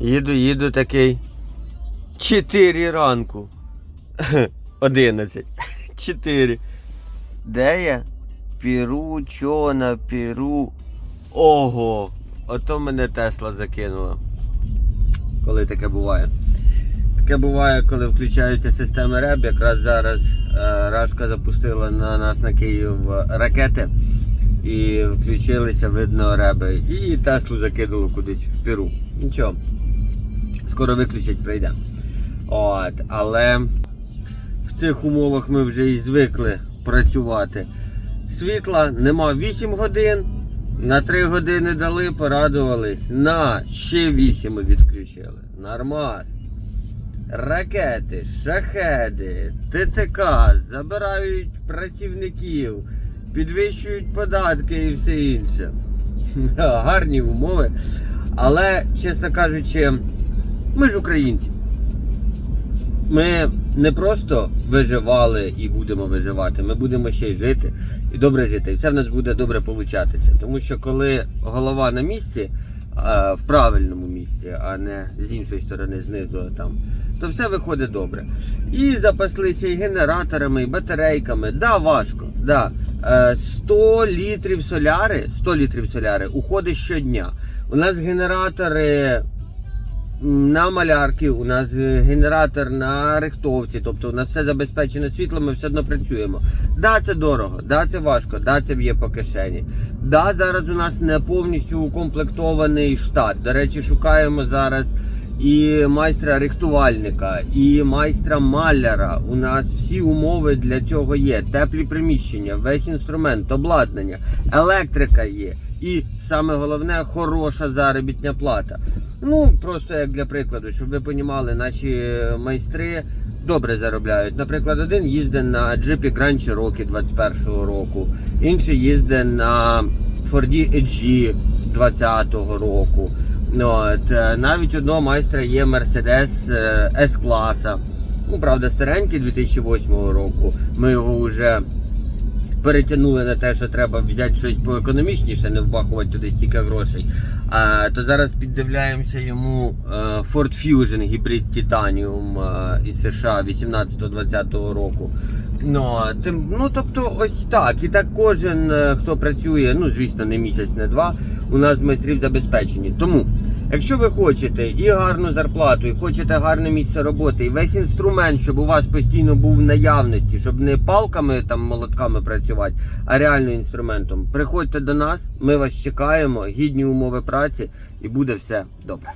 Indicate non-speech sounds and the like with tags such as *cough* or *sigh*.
Їду, їду такий. Чотири ранку. *laughs* Одинадцять. *laughs* Чотири. Де я? Піру, чона, піру. Ого! Ото мене Тесла закинула. Коли таке буває. Таке буває, коли включаються системи РЕБ. Якраз зараз е, Рашка запустила на нас на Київ ракети. І включилися, видно, реби. І Теслу закинуло кудись в Перу. Нічого. Скоро виключать, прийде. От, але в цих умовах ми вже і звикли працювати. Світла нема 8 годин. На 3 години дали, порадувались. На ще 8 ми відключили. Нормас. Ракети, шахеди, ТЦК забирають працівників, підвищують податки і все інше. *laughs* Гарні умови. Але, чесно кажучи, ми ж українці. Ми не просто виживали і будемо виживати, ми будемо ще й жити і добре жити. І все в нас буде добре получатися. Тому що коли голова на місці, е, в правильному місці, а не з іншої сторони, знизу там, то все виходить добре. І запаслися і генераторами, і батарейками. Да, важко. Да. Е, 100 літрів соляри, 100 літрів соляри уходить щодня. У нас генератори на малярки, у нас е, генератор на рихтовці, тобто у нас все забезпечено світлом, ми все одно працюємо. Да, це дорого, да, це важко, да, це б'є по кишені. Да, зараз у нас не повністю укомплектований штат. До речі, шукаємо зараз і майстра рихтувальника, і майстра маляра. У нас всі умови для цього є. Теплі приміщення, весь інструмент, обладнання, електрика є. І саме головне хороша заробітня плата. Ну, просто як для прикладу, щоб ви понімали, наші майстри добре заробляють. Наприклад, один їздить на джипі Grand Cherokee 21-го року, інший їздить на Ford Edge 20-го року. От, е, навіть одного майстра є Mercedes е, S-класа. Ну, правда, старенький 2008 року. Ми його вже перетягнули на те, що треба взяти щось поекономічніше, не вбахувати туди стільки грошей. А, то зараз піддивляємося йому е, Ford Fusion гібрид Titanium е, із США 18-20 року. Ну, тим, ну тобто ось так. І так кожен, е, хто працює, ну звісно, не місяць, не два, у нас майстрів забезпечені. Тому. Якщо ви хочете і гарну зарплату, і хочете гарне місце роботи, і весь інструмент, щоб у вас постійно був в наявності, щоб не палками там молотками працювати, а реально інструментом, приходьте до нас, ми вас чекаємо, гідні умови праці, і буде все добре.